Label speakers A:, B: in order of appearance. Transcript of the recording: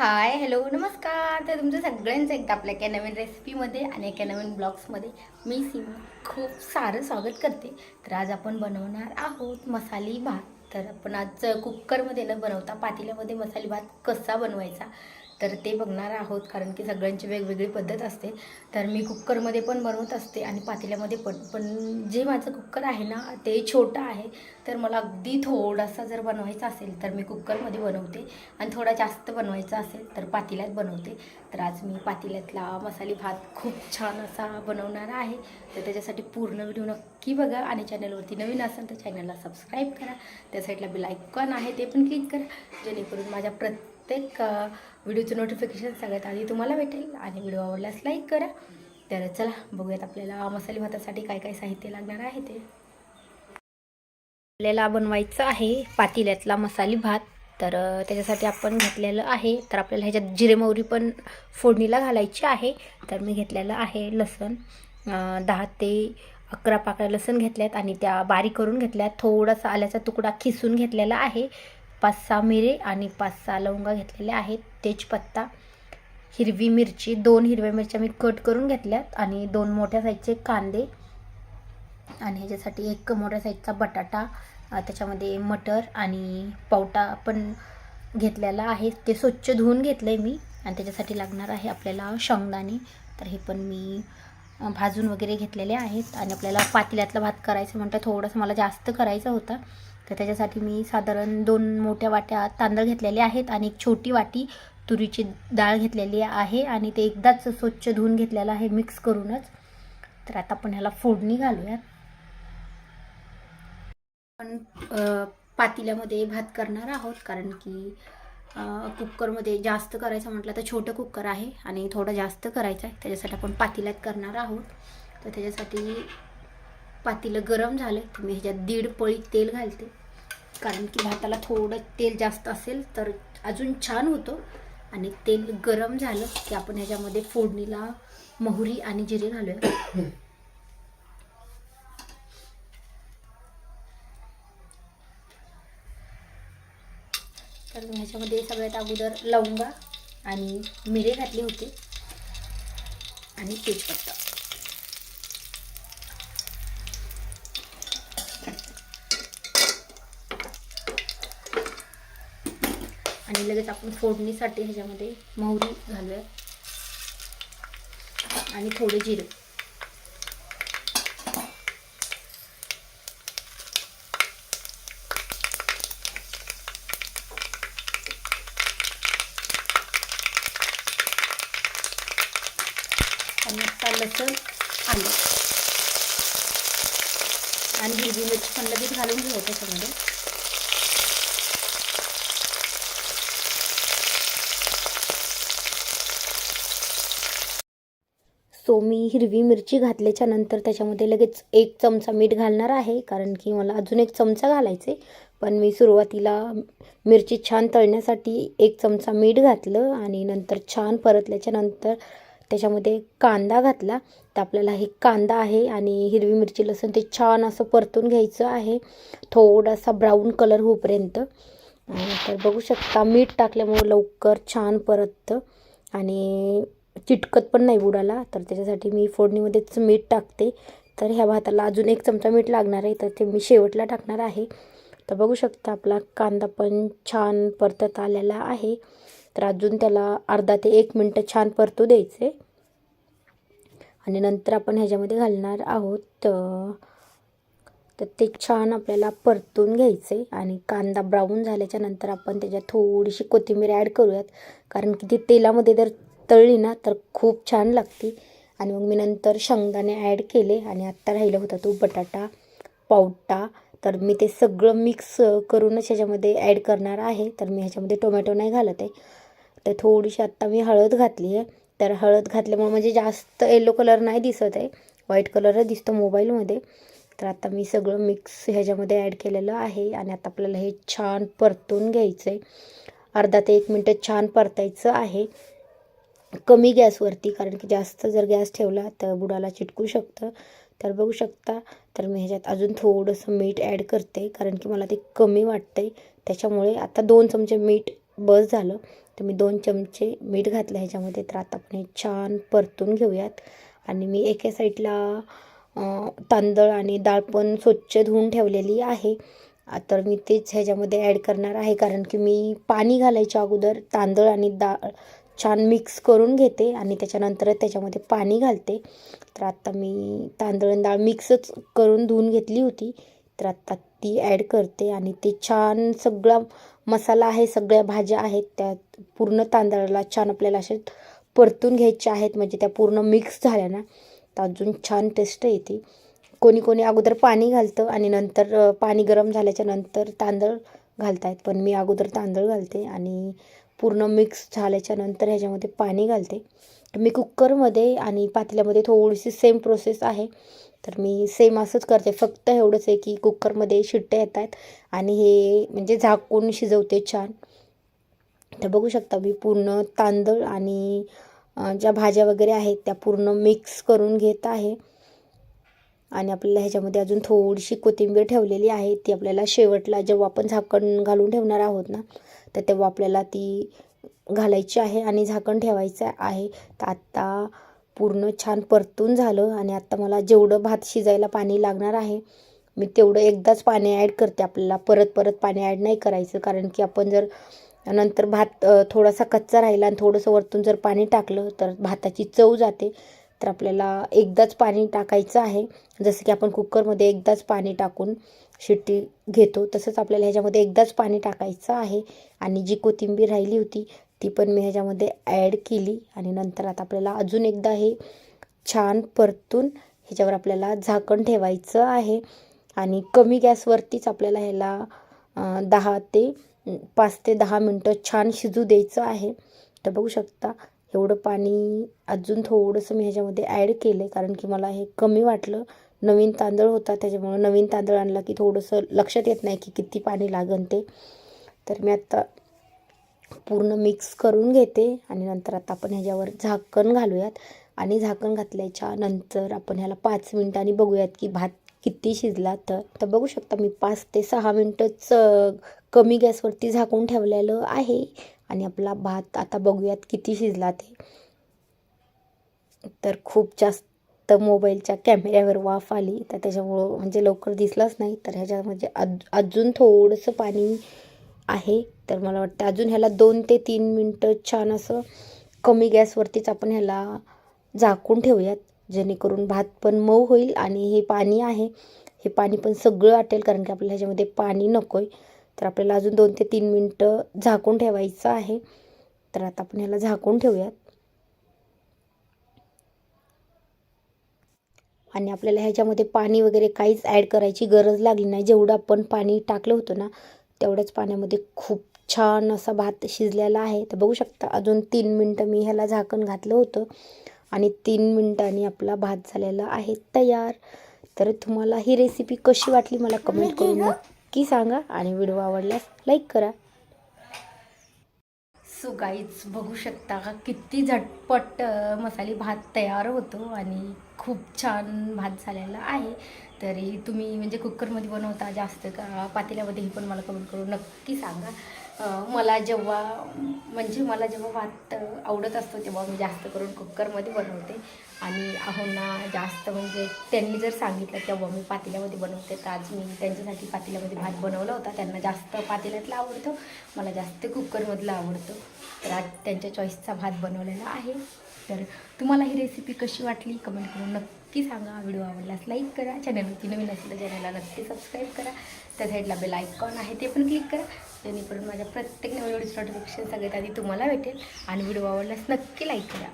A: Hi hello नमस्कार. तर तुमचं सगळ्यांचं एकदा आपल्या एका नवीन रेसिपीमध्ये आणि एका नवीन ब्लॉग्समध्ये मी सीमा खूप सारं स्वागत करते. तर आज आपण बनवणार आहोत मसाली भात. तर आपण आज कुकरमध्ये न बनवता पातेल्यामध्ये मसाली भात कसा बनवायचा तर ते बघणार आहोत कारण की सगळ्यांची वेगवेगळी पद्धत असते. तर मी कुकरमध्ये पण बनवत असते आणि पातेल्यामध्ये पण. पण जे माझं कुकर आहे ना ते छोटं आहे. तर मला अगदी थोडासा जर बनवायचा असेल तर मी कुकरमध्ये बनवते. आणि थोडा जास्त बनवायचा असेल तर पातेल्यात बनवते. तर आज मी पातेल्यातला मसाले भात खूप छान असा बनवणार आहे. तर त्याच्यासाठी पूर्ण व्हिडिओ नक्की बघा आणि चॅनलवरती नवीन असेल तर चॅनलला सबस्क्राईब करा. त्या साईडला बिल आयकॉन आहे ते पण क्लिक करा. जेणेकरून माझ्या प्रत्येक प्रत्येक व्हिडिओचं नोटिफिकेशन सगळ्यात आधी तुम्हाला भेटेल. आणि व्हिडिओ आवडल्यास लाईक करा. तर चला बघूयात आपल्याला मसाले भातासाठी काय काय साहित्य लागणार आहे ते. आपल्याला बनवायचं आहे पातेल्यातला मसाली भात. तर त्याच्यासाठी आपण घेतलेलं आहे. तर आपल्याला ह्याच्यात जिरे मोहरी पण फोडणीला घालायची आहे. तर मी घेतलेलं आहे लसण. दहा ते अकरा पाकळ्या लसण घेतल्यात आणि त्या बारीक करून घेतल्यात. थोडासा आल्याचा तुकडा खिसून घेतलेला आहे. पाच सहा मिरे आणि पाच सहा लवंगा घेतलेल्या आहेत. तेजपत्ता हिरवी मिरची दोन हिरव्या मिरच्या मी कट करून घेतल्यात आणि दोन मोठ्या साईजचे कांदे आणि ह्याच्यासाठी एक मोठ्या साईजचा बटाटा त्याच्यामध्ये मटर आणि पावटा पण घेतलेला आहे. ते स्वच्छ धुवून घेतलं आहे मी आणि त्याच्यासाठी लागणार आहे आपल्याला शेंगदाणे. तर हे पण मी भाजून वगैरे घेतलेले आहेत आणि आपल्याला पातेल्यातला भात करायचं म्हणतं थोडंसं मला जास्त करायचं होतं. तर त्याच्यासाठी मी साधारण दोन मोठ्या वाट्या तांदळ घेतलेले आहेत आणि एक छोटी वाटी तुरीची डाळ घेतलेली आहे आणि ते एकदाच स्वच्छ धुवून घेतलेलं आहे मिक्स करूनच. तर आता आपण ह्याला फोडणी घालूयात. आपण अ, पातेल्यामध्ये भात करणार आहोत कारण की कुकरमध्ये जास्त करायचं म्हटलं तर छोटं कुकर आहे आणि थोडं जास्त करायचं आहे. त्याच्यासाठी आपण पातेल्यात करणार आहोत. तर त्याच्यासाठी पातेलं गरम झालं तर मी ह्याच्यात दीड पळी तेल घालते. कारण की भाताला थोडं तेल जास्त असेल तर अजून छान होतो. आणि तेल गरम झालं की आपण ह्याच्यामध्ये फोडणीला मोहरी आणि जिरे घालूया. तर मी ह्याच्यामध्ये सगळ्यात अगोदर लवंगा आणि मिरे घातले होते. आणि तेजपत्ता. आणि लगेच आपण फोडणीसाठी ह्याच्यामध्ये मोहरी घालूया. आणि थोडे जिरे. आणि आता लसण आलं. आणि हिरवी मिरची पण लगेच घालून घेऊ त्याच्यामध्ये. सो मी हिरवी मिरची घातल्याच्या नंतर त्याच्यामध्ये लगेच एक चमचा मीठ घालणार आहे. कारण की मला अजून एक चमचा घालायचे पण मी सुरुवातीला मिरची छान तळण्यासाठी एक चमचा मीठ घातलं आणि नंतर छान परतल्याच्या नंतर त्याच्यामध्ये कांदा घातला. तर आपल्याला हे कांदा आहे आणि हिरवी मिरची लसूण ते छान असं परतून घ्यायचं आहे. थोडासा ब्राऊन कलर होईपर्यंत तर बघू शकता मीठ टाकल्यामुळं लवकर छान परततं. आणि चिटकत पण नाही बुडाला. तर त्याच्यासाठी मी फोडणीमध्येच मीठ टाकते. तर ह्या भाताला अजून एक चमचा मीठ लागणार आहे. तर ते मी शेवटला टाकणार आहे. तर बघू शकता आपला कांदा पण छान परतत आलेला आहे. तर अजून त्याला अर्धा ते एक मिनटं छान परतू द्यायचे. आणि नंतर आपण ह्याच्यामध्ये घालणार आहोत तर ते छान आपल्याला परतून घ्यायचे. आणि कांदा ब्राऊन झाल्याच्यानंतर आपण त्याच्यात थोडीशी कोथिंबीर ॲड करूयात. कारण की ती तेलामध्ये जर तळली ना तर खूप छान लागते. आणि मग मी नंतर शेंगदाणे ॲड केले आणि आत्ता राहिला होता तो बटाटा पावटा. तर मी ते सगळं मिक्स करूनच ह्याच्यामध्ये ॲड करणार आहे. तर मी ह्याच्यामध्ये टोमॅटो नाही घालत आहे. तर थोडीशी आत्ता मी हळद घातली आहे. तर हळद घातल्यामुळे म्हणजे जास्त येलो कलर नाही दिसत आहे. व्हाईट कलरच दिसतो मोबाईलमध्ये तर आता मी सगळं मिक्स ह्याच्यामध्ये ॲड केलेलं आहे. आणि आता आपल्याला हे छान परतून घ्यायचं आहे अर्धा ते एक मिनटं छान परतायचं आहे. कमी गॅसवरती कारण की जास्त जर गॅस ठेवला तर बुडाला चिटकू शकतं. तर बघू शकता. तर मी ह्याच्यात अजून थोडंसं मीठ ॲड करते कारण की मला ते कमी वाटतंय. त्याच्यामुळे आता दोन चमचे मीठ बस झालं. तर मी दोन चमचे मीठ घातलं ह्याच्यामध्ये. तर आता आपण हे छान परतून घेऊयात. आणि मी एका साईडला तांदळ आणि डाळ पण स्वच्छ धुवून ठेवलेली आहे. तर मी तेच ह्याच्यामध्ये ॲड करणार आहे कारण की मी पाणी घालायच्या अगोदर तांदळ आणि डाळ छान मिक्स करून घेते आणि त्याच्यानंतर त्याच्यामध्ये पाणी घालते. तर आत्ता मी तांदळ डाळ मिक्सच करून धुवून घेतली होती. तर आत्ता ती ॲड करते आणि ते छान सगळा मसाला आहे सगळ्या भाज्या आहेत त्या पूर्ण तांदळाला छान आपल्याला असे परतून घ्यायच्या आहेत म्हणजे त्या पूर्ण मिक्स झाल्या ना. तर अजून छान टेस्ट येते कोणी कोणी अगोदर पाणी घालतं आणि नंतर पाणी गरम झाल्याच्यानंतर तांदळ घालतायत. पण मी अगोदर तांदळ घालते आणि पूर्ण मिक्स झाल्याच्यानंतर ह्याच्यामध्ये पाणी घालते. तर मी कुकरमध्ये आणि पातेल्यामध्ये थोडीशी सेम प्रोसेस आहे. तर मी सेम असंच करते. फक्त एवढंच आहे की कुकरमध्ये शिट्ट्या येत आहेत आणि हे म्हणजे झाकून शिजवते छान. तर बघू शकता मी पूर्ण तांदूळ आणि ज्या भाज्या वगैरे आहेत त्या पूर्ण मिक्स करून घेत आहे. आणि आपल्याला ह्याच्यामध्ये अजून थोडीशी कोथिंबीर ठेवलेली आहे ती आपल्याला शेवटला जेव्हा आपण झाकण घालून ठेवणार आहोत ना तर तेव्हा आपल्याला ती घालायची आहे आणि झाकण ठेवायचं आहे. तर आत्ता पूर्ण छान परतून झालं आणि आत्ता मला जेवढं भात शिजायला पाणी लागणार आहे मी तेवढं एकदाच पाणी ॲड करते. आपल्याला परत परत पाणी ॲड नाही करायचं कारण की आपण जर नंतर भात थोडासा कच्चा राहिला आणि थोडंसं वरतून जर पाणी टाकलं तर भाताची चव जाते. तर आपल्याला एकदाच पाणी टाकायचं आहे. जसं की आपण कुकरमध्ये एकदाच पाणी टाकून शिट्टी घेतो तसंच आपल्याला ह्याच्यामध्ये एकदाच पाणी टाकायचं आहे. आणि जी कोथिंबीर राहिली होती ती पण मी ह्याच्यामध्ये ॲड केली. आणि नंतर आता आपल्याला अजून एकदा हे छान परतून ह्याच्यावर आपल्याला झाकण ठेवायचं आहे. आणि कमी गॅसवरतीच आपल्याला ह्याला दहा ते पाच ते दहा मिनटं छान शिजू द्यायचं आहे. तर बघू शकता एवढं पाणी अजून थोडंसं मी ह्याच्यामध्ये ॲड केलं आहे कारण की मला हे कमी वाटलं. नवीन तांदळ होता त्याच्यामुळं नवीन तांदळ आणला की थोडंसं लक्षात येत नाही की किती पाणी लागन ते. तर मी आत्ता पूर्ण मिक्स करून घेते आणि नंतर आता आपण ह्याच्यावर झाकण घालूयात. आणि झाकण घातल्याच्या नंतर आपण ह्याला पाच मिनटांनी बघूयात की भात किती शिजला तर. तर बघू शकता मी पाच ते सहा मिनटंच कमी गॅसवरती झाकून ठेवलेलं आहे. आणि आपला भात आता बघूयात किती शिजला ते. तर खूप जास्त मोबाईलच्या कॅमेऱ्यावर वाफ आली तर त्याच्यामुळं म्हणजे लवकर दिसलाच नाही. तर ह्याच्यामध्ये अज अजून थोडंसं पाणी आहे. तर मला वाटतं अजून ह्याला दोन ते तीन मिनटं छान असं कमी गॅसवरतीच आपण ह्याला झाकून ठेवूयात. जेणेकरून भात पण मऊ होईल आणि हे पाणी आहे. हे पाणी पण सगळं आटेल कारण की आपल्याला ह्याच्यामध्ये पाणी नको आहे तर आपल्याला अजून दोन ते तीन मिनटं झाकून ठेवायचं आहे. तर आता आपण ह्याला झाकून ठेवूयात. आणि आपल्याला ह्याच्यामध्ये पाणी वगैरे काहीच ॲड करायची गरज लागली नाही. जेवढं आपण पाणी टाकलं होतं ना तेवढ्याच पाण्यामध्ये खूप छान असा भात शिजलेला आहे. तर बघू शकता अजून तीन मिनटं मी ह्याला झाकण घातलं होतं. आणि तीन मिनटांनी आपला भात झालेला आहे तयार. तर तुम्हाला ही रेसिपी कशी वाटली मला कमेंट करून नक्की सांगा आणि व्हिडिओ आवडल्यास लाईक करा. सो गाईच बघू शकता का किती झटपट मसाले भात तयार होतो आणि खूप छान भात झालेला आहे. तरी तुम्ही म्हणजे कुकरमध्ये बनवता जास्त का? पातेल्यामध्ये पण मला कमेंट करून नक्की सांगा. मला जेव्हा म्हणजे मला जेव्हा भात आवडत असतो तेव्हा मी जास्त करून कुकरमध्ये बनवते. आणि आहोंना जास्त म्हणजे त्यांनी जर सांगितलं तेव्हा मी पातेल्यामध्ये बनवते. तर आज मी त्यांच्यासाठी पातेल्यामध्ये भात बनवला होता. त्यांना जास्त पातेल्यातला आवडतो मला जास्त कुकरमधलं आवडतं. तर आज त्यांच्या चॉईसचा भात बनवलेला आहे. तर तुम्हाला ही रेसिपी कशी वाटली? कमेंट करून नक्की सांगा. व्हिडिओ आवडल्यास लाईक करा. चॅनलवरती नवीन असेल तर चॅनलला नक्की सबस्क्राईब करा. त्या साईडला बेल आयकॉन आहे ते पण क्लिक करा. जेणेकरून माझ्या प्रत्येक नवीन व्हिडिओ नोटिफिकेशन सगळ्यात आधी तुम्हाला भेटेल आणि व्हिडिओ आवडल्यास नक्की लाईक करा.